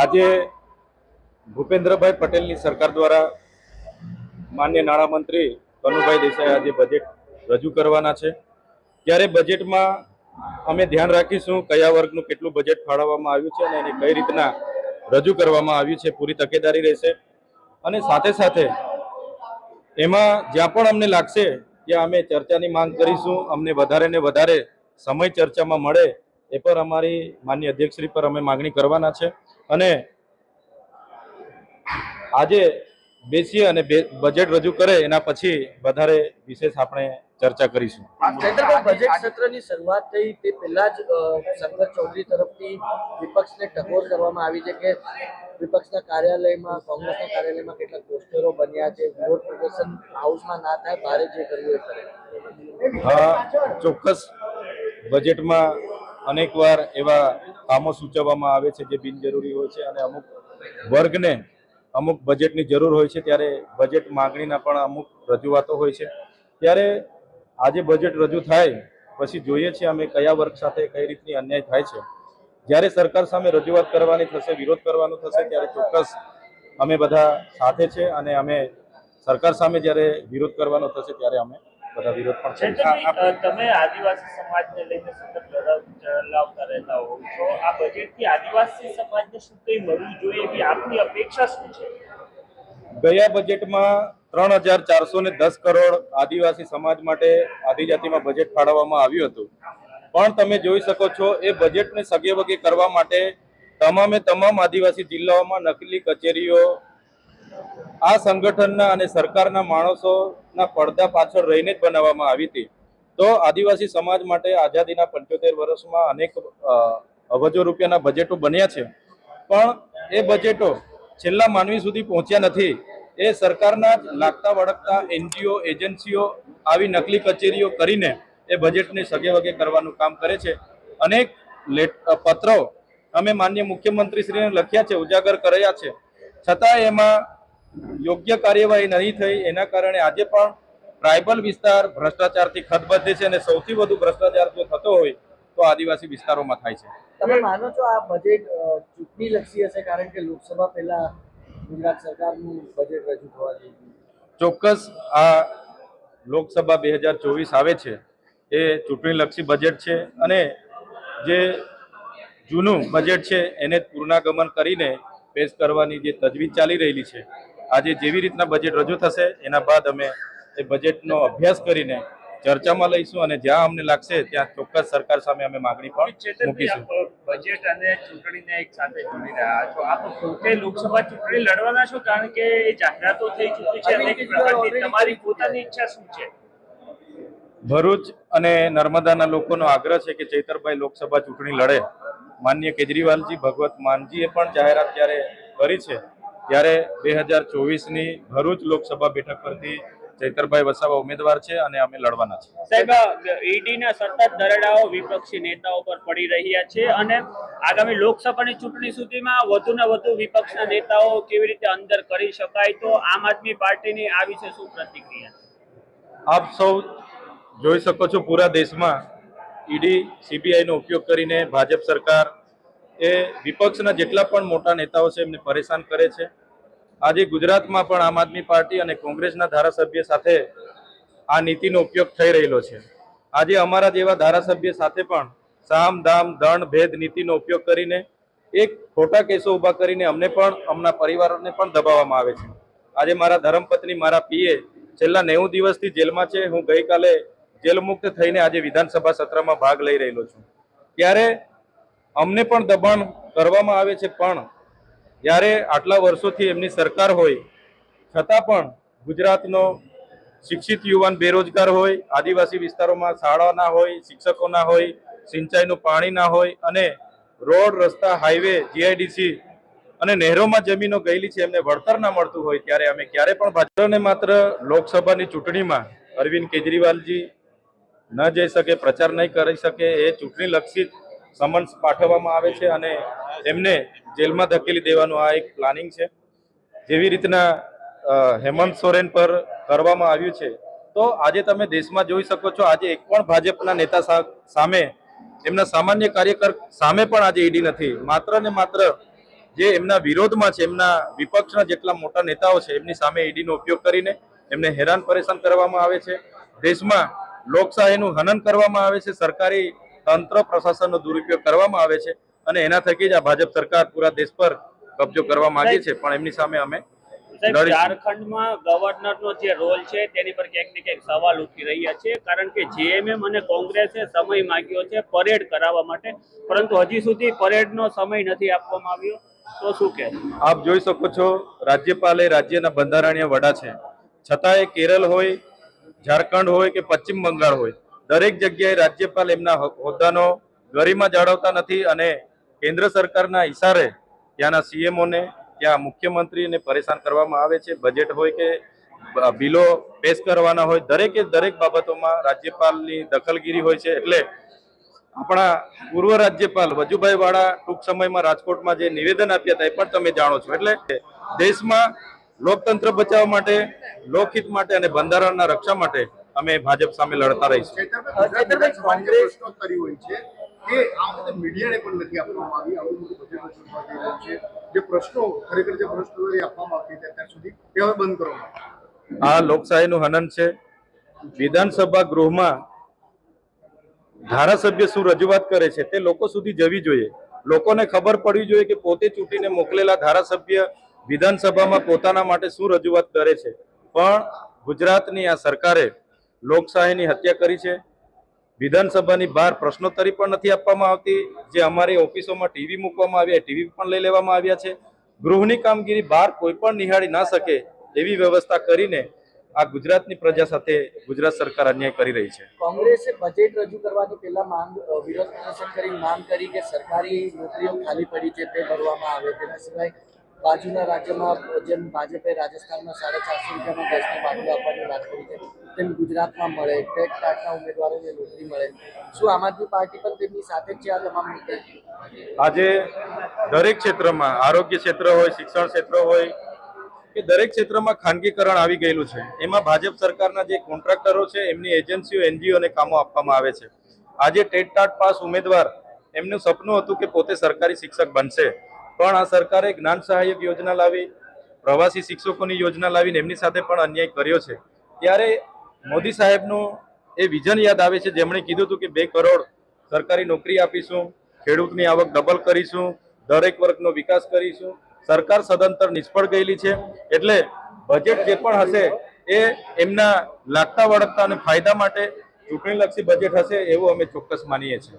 આજે ભૂપેન્દ્રભાઈ પટેલની સરકાર દ્વારા માન્ય નાણામંત્રી કનુભાઈ દેસાઈ આજે બજેટ રજૂ કરવાના છે. ત્યારે બજેટમાં અમે ધ્યાન રાખીશું કયા વર્ગનું કેટલું બજેટ ફાળવવામાં આવ્યું છે અને એની કઈ રીતના રજૂ કરવામાં આવ્યું છે, પૂરી તકેદારી રહેશે. અને સાથે સાથે એમાં જ્યાં પણ અમને લાગશે ત્યાં અમે ચર્ચાની માંગ કરીશું. અમને વધારે ને વધારે સમય ચર્ચામાં મળે એ પર અમારી માન્ય અધ્યક્ષશ્રી પર અમે માગણી કરવાના છે. અને આજે બેસીએ અને બજેટ રજૂ કરે એના પછી વધારે વિશેષ આપણે ચર્ચા કરીશું. બજેટ સત્રની શરૂઆત થઈ તે પહેલા જ શંકર ચૌધરી તરફથી વિપક્ષને ટકોર કરવામાં આવી છે કે વિપક્ષના કાર્યાલયમાં, કોંગ્રેસના કાર્યાલયમાં કેટલાક પોસ્ટરો બન્યા છે. વિરોધ પ્રદર્શન હાઉસમાં ના થાય ભારે જે કર્યું એ હા, ચોક્કસ બજેટમાં અનેકવાર એવા કામો સૂચવવામાં આવે છે જે બિનજરૂરી હોય છે અને અમુક વર્ગને અમુક બજેટની જરૂર હોય છે ત્યારે બજેટ માંગણીના પણ અમુક રજૂઆતો હોય છે. ત્યારે આજે બજેટ રજૂ થાય, પછી જોઈએ છીએ અમે કયા વર્ગ સાથે કઈ રીતની અન્યાય થાય છે. જ્યારે સરકાર સામે રજૂઆત કરવાની થશે વિરોધ કરવાનો થશે ત્યારે ચોક્કસ અમે બધા સાથે છે અને અમે સરકાર સામે જ્યારે વિરોધ કરવાનો થશે ત્યારે અમે બધા વિરોધ પણ તમે આદિવાસી સમાજને લઈને સતત લડાવતા રહેતા હોવ છો. આ બજેટથી આદિવાસી સમાજને શું કંઈ મળવું જોઈએ એવી આપની અપેક્ષા શું છે? ગયા બજેટમાં ત્રણ હજાર ચારસો ને દસ કરોડ આદિવાસી સમાજ માટે આદિજાતિમાં બજેટ ફાળવવામાં આવ્યું હતું. પણ તમે જોઈ શકો છો, એ બજેટને સગે કરવા માટે તમામે તમામ આદિવાસી જિલ્લાઓમાં નકલી કચેરીઓ, આ સંગઠનના અને સરકારના માણસોના પડદા પાછળ રહીને જ બનાવવામાં આવી હતી. તો આદિવાસી સમાજ માટે આઝાદીના પંચોતેર વર્ષમાં અનેક અબજો રૂપિયાના બજેટો બન્યા છે. પણ એ બજેટો છેલ્લા માનવી સુધી પહોંચ્યા નથી. એ સરકારના જ લાગતા વળગતા એનજીઓ, એજન્સીઓ આવી નકલી કચેરીઓ કરીને એ બજેટને સગે વગે કરવાનું કામ કરે છે. અનેક પત્રો અમે માન્ય મુખ્યમંત્રીશ્રીને લખ્યા છે ઉજાગર કર્યા છે. છતાં એમાં યોગ્ય કાર્યવાહી નહીં થઈ એના કારણે આજે પણ ટ્રાઇબલ વિસ્તાર ભ્રષ્ટાચારથી ખતબદ્ધ છે અને સૌથી વધુ ભ્રષ્ટાચાર જો થતો હોય તો આદિવાસી વિસ્તારોમાં થાય છે. તમે માનો છો આ બજેટ ચૂંટણી લક્ષી હશે કારણ કે લોકસભા પહેલા ગુજરાત સરકારનું બજેટ રજૂ થવા જોઈએ ચોક્કસ આ લોકસભા બે હજાર ચોવીસ આવે છે. એ ચૂંટણીલક્ષી બજેટ છે અને જે જૂનું બજેટ છે એને પૂર્ણાગમન કરીને પેશ કરવાની જે તજવીજ ચાલી રહેલી છે આજે જેવી રીતના બજેટ રજૂ થશે એના બાદ અમે એ બજેટનો અભ્યાસ કરીને ચર્ચામાં લઈશું અને જ્યાં અમને લાગશે ત્યાં ચોક્કસ સરકાર સામે અમે માગણી પણ મૂકીશું. બજેટ અને ચૂંટણીને એક સાથે જોડી રહ્યા છો. આપ પોતે લોકસભા ચૂંટણી લડવાના છો કારણ કે જાહેરાતો થઈ ચૂકી છે તમારી પોતાની ઈચ્છા શું છે? ભરૂચ અને નર્મદાના લોકોનો આગ્રહ છે કે ચૈતરભાઈ લોકસભા ચૂંટણી લડે. માન્ય કેજરીવાલજી ભગવત માનજીએ પણ જાહેરાત જ્યારે કરી છે ત્યારે બે હજાર ચોવીસની ભરૂચ લોકસભા બેઠક પરથી ચૈતરભાઈ વસાવા ઉમેદવાર છે અને અમે લડવાના છે. સાહેબ ઈડીના સતત દરડાઓ વિપક્ષી નેતાઓ પર પડી રહ્યા છે અને આગામી લોકસભાની ચૂંટણી સુધીમાં વધુ ને વધુ વિપક્ષના નેતાઓ કેવી રીતે અંદર કરી શકાય તો આમ આદમી પાર્ટીની આ વિશે શું પ્રતિક્રિયા? આપ સૌ જોઈ શકો છો પૂરા દેશમાં ઈડી સીબીઆઈનો ઉપયોગ કરીને ભાજપ સરકાર એ વિપક્ષના જેટલા પણ મોટા નેતાઓ છે એમને પરેશાન કરે છે. આજે ગુજરાતમાં પણ આમ આદમી પાર્ટી અને કોંગ્રેસના ધારાસભ્ય સાથે આ નીતિનો ઉપયોગ થઈ રહેલો છે. આજે અમારા જેવા ધારાસભ્ય સાથે પણ સામ, દામ, દંડ, ભેદ નીતિનો ઉપયોગ કરીને એક ખોટા કેસો ઊભા કરીને અમને પણ, અમના પરિવારોને પણ દબાવવામાં આવે છે. આજે મારા ધર્મપત્ની, મારા પીએ છેલ્લા નેવું દિવસથી જેલમાં છે. હું ગઈકાલે જેલ મુક્ત થઈને આજે વિધાનસભા સત્રમાં ભાગ લઈ રહેલો છું. ત્યારે અમને પણ દબાણ કરવામાં આવે છે, પણ જ્યારે આટલા વર્ષોથી એમની સરકાર હોય, છતાં પણ ગુજરાતનો શિક્ષિત યુવાન બેરોજગાર હોય, આદિવાસી વિસ્તારોમાં શાળા ના હોય, શિક્ષકો ના હોય, સિંચાઈનું પાણી ના હોય અને રોડ, રસ્તા, હાઈવે, જીઆઈડીસી અને નહેરોમાં જમીનો ગયેલી છે, એમને વળતર ના મળતું હોય, ત્યારે અમે ક્યારે પણ ભાજપને માત્ર લોકસભાની ચૂંટણીમાં અરવિંદ કેજરીવાલજી ન જઈ શકે, પ્રચાર નહીં કરી શકે, એ ચૂંટણીલક્ષી સમન્સ પાઠવવામાં આવે છે અને એમને જેલમાં ધકેલી દેવાનું આ એક પ્લાનિંગ છે. જેવી રીતના હેમંત સોરેન પર કરવામાં આવ્યું છે. તો આજે તમે દેશમાં જોઈ શકો છો, આજે એક પણ ભાજપના નેતા સામે, એમના સામાન્ય કાર્યકર સામે પણ આજે ઈડી નથી. માત્ર ને માત્ર જે એમના વિરોધમાં છે, એમના વિપક્ષના જેટલા મોટા નેતાઓ છે, એમની સામે ઈડીનો ઉપયોગ કરીને એમને હેરાન પરેશાન કરવામાં આવે છે. દેશમાં લોકશાહીનું હનન કરવામાં આવે છે સરકારી તંત્ર પ્રશાસનનો દુરુપયોગ કરવામાં આવે છે અને એના થકી જ આ ભાજપ સરકાર પૂરા દેશ પર કબજો કરવા માંગે છે. પણ એમની સામે અમે ઝારખંડમાં ગવર્નરનો જે રોલ છે તેની પર ક્યાંક ને ક્યાંક સવાલ ઉઠી રહ્યા છે કારણ કે જેએમએમ અને કોંગ્રેસે સમય માંગ્યો છે પરેડ કરાવવા માટે પરંતુ હજી સુધી પરેડનો સમય નથી આપવામાં આવ્યો. તો શું કે આપ જોઈ શકો છો રાજ્યપાલ એ રાજ્યના બંધારણીય વડા છે. છતાંય કેરળ હોય ઝારખંડ હોય કે પશ્ચિમ બંગાળ હોય, દરેક જગ્યાએ રાજ્યપાલ એમના હોદ્દાનો ગરિમા જાળવતા નથી અને કેન્દ્ર સરકારના ઇશારે ત્યાંના સીએમઓને ત્યાં મુખ્યમંત્રીને પરેશાન કરવામાં આવે છે. બજેટ હોય કે બિલો પેશ કરવાના હોય, દરેકે દરેક બાબતોમાં રાજ્યપાલની દખલગીરી હોય છે. એટલે આપણા પૂર્વ રાજ્યપાલ વજુભાઈ વાળા ટૂંક સમયમાં રાજકોટમાં જે નિવેદન આપ્યા હતા એ પણ તમે જાણો છો. એટલે દેશમાં લોકતંત્ર બચાવવા માટે લોકહિત માટે અને બંધારણના રક્ષા માટે અમે ભાજપ સામે લડતા રહીશું. આ લોકશાહીનું હનન છે. વિધાનસભા ગૃહમાં ધારાસભ્ય શું રજૂઆત કરે છે તે લોકો સુધી જવી જોઈએ. લોકોને ખબર પડવી જોઈએ કે પોતે ચૂંટીને મોકલેલા ધારાસભ્ય વિધાનસભામાં પોતાના માટે શું રજૂઆત કરે છે? પણ ગુજરાતની આ સરકારે લોકશાહીની હત્યા કરી છે. વિધાનસભાની બહાર પ્રશ્નોત્તરી પણ નથી આપવામાં આવતી. જે અમારી ઓફિસોમાં ટીવી મૂકવામાં આવ્યા ટીવી પણ લઈ લેવામાં આવ્યા છે. ગૃહની કામગીરી બહાર કોઈ પણ નિહાળી ના શકે એવી વ્યવસ્થા કરીને આ ગુજરાતની પ્રજા સાથે ગુજરાત સરકાર અન્યાય કરી રહી છે. કોંગ્રેસે બજેટ રજૂ કરવાની પહેલા માંગ વિરોધ પ્રદર્શન કરી, માંગ કરી કે સરકારી નોકરીઓ ખાલી પડી છે તે ભરવામાં આવે. તેના સિવાય બાજુના રાજ્યમાં જેમ ભાજપે રાજસ્થાનમાં સાડા ચારસો રૂપિયામાં ગેસનો બાટલો આપવાની વાત કરી છે, તેમ ગુજરાતમાં મળે ટેક ટાટના ઉમેદવારોને નોકરી મળે. શું આમ આદમી પાર્ટી પણ તેમની સાથે છે આ તમામ મુદ્દે? આજે દરેક ક્ષેત્રમાં, આરોગ્ય ક્ષેત્ર હોય, શિક્ષણ ક્ષેત્ર હોય, કે દરેક ક્ષેત્રમાં ખાનગીકરણ આવી ગયેલું છે. એમાં ભાજપ સરકારના જે કોન્ટ્રાક્ટરો છે, એમની એજન્સીઓ એનજીઓને કામો આપવામાં આવે છે. આજે ટેટ ટાટ પાસ ઉમેદવાર, એમનું સપનું હતું કે પોતે સરકારી શિક્ષક બનશે. પણ આ સરકારે જ્ઞાન સહાયક યોજના લાવી પ્રવાસી શિક્ષકોની યોજના લાવીને એમની સાથે પણ અન્યાય કર્યો છે. ત્યારે મોદી સાહેબનું એ વિઝન યાદ આવે છે જેમણે કીધું હતું કે બે કરોડ સરકારી નોકરી આપીશું ખેડૂતની આવક ડબલ કરીશું દરેક વર્ગનો વિકાસ કરીશું. સરકાર સદંતર નિષ્ફળ ગયેલી છે એટલે બજેટ જે પણ હશે એ એમના લાગતા વળગતા અને ફાયદા માટે ચૂંટણીલક્ષી બજેટ હશે એવું અમે ચોક્કસ માનીએ છીએ.